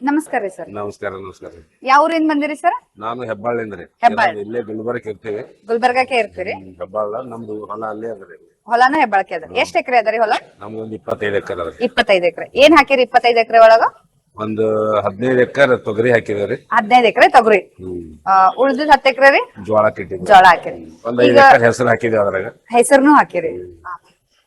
ನಮಸ್ಕಾರ ರೀ ಸರ್. ನಮಸ್ಕಾರ ನಮಸ್ಕಾರ. ಯಾವ ಊರಿಂದ ಬಂದಿರಿ ಸರ್? ನಾನು ಹೆಬ್ಬಾಳಿಂದ ರೀ. ಹೆಬ್ಬಾಳ್. ನಾವು ಇಲ್ಲೇ ಗುಲ್ಬರ್ಗ ಇರ್ತೀವಿ. ಗುಲ್ಬರ್ಗಕ್ಕೆ ಇರ್ತೀರಿ? ಹೆಬ್ಬಾಳ ನಮ್ದು ಹೊಲ ಅಲ್ಲೇ ಅದ ರೀ. ಹೊಲಾನ ಹೆಬ್ಬಳಕೆ ಅದ? ಎಷ್ಟ್ ಎಕರೆ ಅದರಿ ಹೊಲ? ನಮ್ದೊಂದು ಇಪ್ಪತ್ತೈದು ಎಕರೆ ಅದ ರೀ. ಇಪ್ಪತ್ತೈದು ಎಕರೆ. ಏನ್ ಹಾಕಿರಿ ಇಪ್ಪತ್ತೈದು ಎಕರೆ ಒಳಗ? ಒಂದು ಹದಿನೈದು ಎಕರೆ ತೊಗರಿ ಹಾಕಿದ್ರಿ ಹದಿನೈದು ಎಕರೆ ತೊಗರಿ. ಹ್ಮ್. ಉಳ್ದಿದ್ ಹತ್ತು ಎಕರೆ ರೀ? ಜೋಳ ಕಿಟ್ಟಿದ್ವಿ. ಜೋಳ ಹಾಕಿರಿ. ಒಂದ್ ಐದು ಎಕರೆ ಹೆಸರು ಹಾಕಿದೇವ್ ಅದ್ರಾಗ. ಹೆಸರುನು ಹಾಕಿರಿ.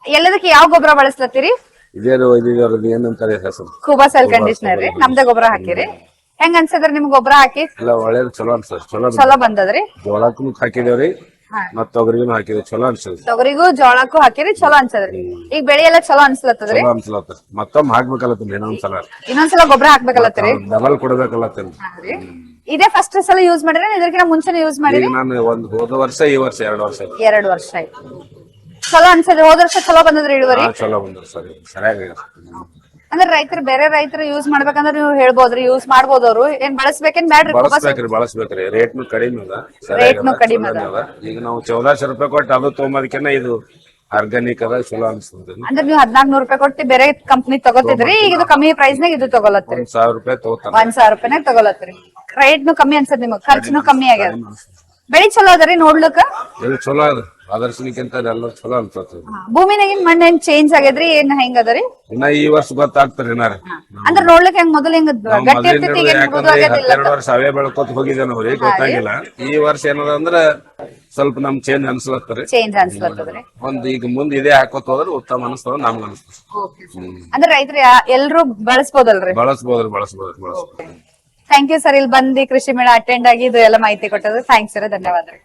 ಎಲ್ಲದಕ್ಕೆ ಯಾವ ಗೊಬ್ಬರ ಬಳಸ್ಲತ್ತೀರಿ? ಇದೇ ರೀ ಇದ್ರದ್ದು ಏನಂತಾರೆ ಹೆಸರು? ಕೂಬಾ ಸೆಲ್ ಕಂಡೀಷನರ್ ರೀ. ನಮ್ದೇ ಗೊಬ್ಬರ ಹಾಕಿರಿ. ಹೆಂಗ್ ಅನ್ಸದ್ರಿ ನಿಮ್ಗ್ ಗೊಬ್ಬರ ಹಾಕಿ? ಎಲ್ಲ ಒಳ್ಳೇದು ಚಲೋ ಅನ್ಸದ್ ಚಲೋ. ಚಲೋ ಬಂದದ್ರಿ? ಜೋಳಕ್ಕೂ ಹಾಕಿದೇವ್ರಿ ಮತ್ ತೊಗರಿಗೂ ಹಾಕಿದೇವ್ ಚಲೋ ಅನ್ಸದ್ ತೊಗರಿಗೂ ಜೋಳಕ್ಕೂ ಹಾಕಿರಿ ಚಲೋ ಅನ್ಸದ್ರಿ ಈಗ ಬೆಳೆ ಎಲ್ಲ ಚಲೋ ಅನ್ಸ್ಲತ್ತದ್ರಿ ಚಲೋ ಅನ್ಸಲತ್ತ ಮತ್ತೊಮ್ಮೆ ಹಾಕ್ಬೇಕಲ್ಲ ಇನ್ನೊಂದ್ಸಲ ಇನ್ನೊಂದ್ಸಲ ಗೊಬ್ಬರ ಹಾಕ್ಬೇಕಲ್ಲತ್ತೀರಿ ಡಬಲ್ ಕೊಡ್ಬೇಕಲ್ಲತ್ತ ಇದೇ ಫಸ್ಟ್ ಸಲ ಯೂಸ್ ಮಾಡಿದ್ರೆ ಇದಕ್ಕಿಂತ ಮುಂಚೆನೆ ಯೂಸ್ ಮಾಡಿರಿ? ನಾನು ಒಂದು ಹೋದ ವರ್ಷ ಈ ವರ್ಷ ಎರಡು ವರ್ಷ. ಎರಡು ವರ್ಷ ಆಯ್ತು. ಚಲೋ ಅನ್ಸದ್ರಿ ಹೋದ ವರ್ಷ ಚಲೋ ಬಂದದ್ರಿ ಇಳುವರಿ? ಹಾ ಚಲೋ ಬಂದ್ರಿ ಸರಿ ಸರಿಯಾಗಿ ಅಂದ್ರೆ ರೈತರು ಬೇರೆ ರೈತರು ಯೂಸ್ ಮಾಡ್ಬೇಕಂದ್ರೆ ನೀವು ಹೇಳ್ಬೋದ್ರಿ ಯೂಸ್ ಮಾಡ್ಬೋದು ಅವ್ರು ಏನ್ ಬಳಸ್ಬೇಕೇನ್ ಬ್ಯಾಡ್ರಿ ಬಳಸ್ಬೇಕ್ರಿ ಬಳಸ್ಬೇಕ್ರಿ. ರೇಟ್ನು ಕಡಿಮೆ ಅದ. ಸರಿಯಾಗಿ ರೇಟ್ನು ಅದ, ಕಡಿಮೆ ಚಲೋನೇ ಅದ. ಈಗ ನಾವು ಚೌದಾಶೆ ರೂಪಾಯಿ ಕೊಟ್ಟು ಅದು ತೊಗೊಂಬದಕ್ಕೆನ ಇದು ಆರ್ಗಾನಿಕ್ ಅದ ಚಲೋ ಅನ್ಸ್ತದೆ ಅಂದ್ರೆ ನೀವು ಹದಿನಾಲ್ಕು ನೂರು ರೂಪಾಯಿ ಕೊಟ್ಟು ಬೇರೆ ಕಂಪ್ನಿ ತಗೋತಿದ್ರಿ ಈಗ ಇದು ಕಮ್ಮಿ ಪ್ರೈಸ್ ನಾಗ ಇದು ತಗೊಳತ್ರಿ ಒಂದ್ ಸಾವಿರ ರೂಪಾಯಿ ತಗೋತಾರೆ ಒಂದ್ ಸಾವಿರ ರೂಪಾಯಿನಾಗ ತಗೊಳತ್ರಿ ರೇಟ್ನು ಕಮ್ಮಿ ಅನ್ಸದ್ ನಿಮಗ್ ಖರ್ಚುನು ಕಮ್ಮಿ ಆಗ್ಯದ. ಬೆಳಿ ಚಲೋ ಅದರಿ ನೋಡ್ಲಕ್ಕ? ಇದು ಚಲೋ ಅದ. ಆದರ್ಶನಿಕ್ಕಿಂತ ಎಲ್ಲ ಚಲೋ ಅನ್ಸತ್ತೆ. ಭೂಮಿನಾಗಿನ ಮಣ್ಣ ಏನ್ ಚೇಂಜ್ ಆಗ್ಯದ್ರಿ ಏನ್ ಹೆಂಗ್ ಅದರಿ ಇನ್ನ ಈ ವರ್ಷ ಗೊತ್ತಾಗ್ತಾರ ಏನಾರ. ಅಂದ್ರೆ ನೋಡ್ಲಿಕ್ಕೆ ಹೆಂಗ್ ಮೊದಲ ಹೆಂಗ್ ಗಟ್ಟಿ ಇರ್ತೈತಿ ಈಗ ಮೃದು ಆಗ್ಯದಿಲ್ಲ ವರ್ಷ ಅವೇ ಬೆಳ್ಕೊತ ಹೋಗಿದ್ದೆ ನಾವ್ರಿ ಗೊತ್ತಾಗಿಲ್ಲ. ಈ ವರ್ಷ ಏನದ ಅಂದ್ರ ಸ್ವಲ್ಪ ನಮ್ ಚೇಂಜ್ ಅನ್ಸ್ಲತ್ತರಿ ಚೇಂಜ್ ಅನ್ಸ್ಲತ್ತದ್ರಿ ಒಂದ್ ಈಗ ಮುಂದ್ ಇದೇ ಹಾಕೋತ ಹೋದ್ರೆ ಉತ್ತಮ ಅನಿಸ್ತದ ನಮ್ಗ ಅನಿಸ್ತದೆ. ಅಂದ್ರೆ ರೈತರು ಎಲ್ರು ಬಳಸ್ಬೋದಲ್ರಿ? ಬಳಸ್ಬೋದ್ರಿ ಬಳಸ್ಬೋದ್ರಿ ಬಳಸ್ಬೋದು. ಥ್ಯಾಂಕ್ ಯು ಸರ್ ಇಲ್ಲಿ ಬಂದು ಕೃಷಿ ಮೇಳ ಅಟೆಂಡ್ ಆಗಿ ಇದು ಎಲ್ಲ ಮಾಹಿತಿ ಕೊಟ್ಟದ್ದು. ಥ್ಯಾಂಕ್ಸ್ ಸರ್ ಧನ್ಯವಾದಗಳು.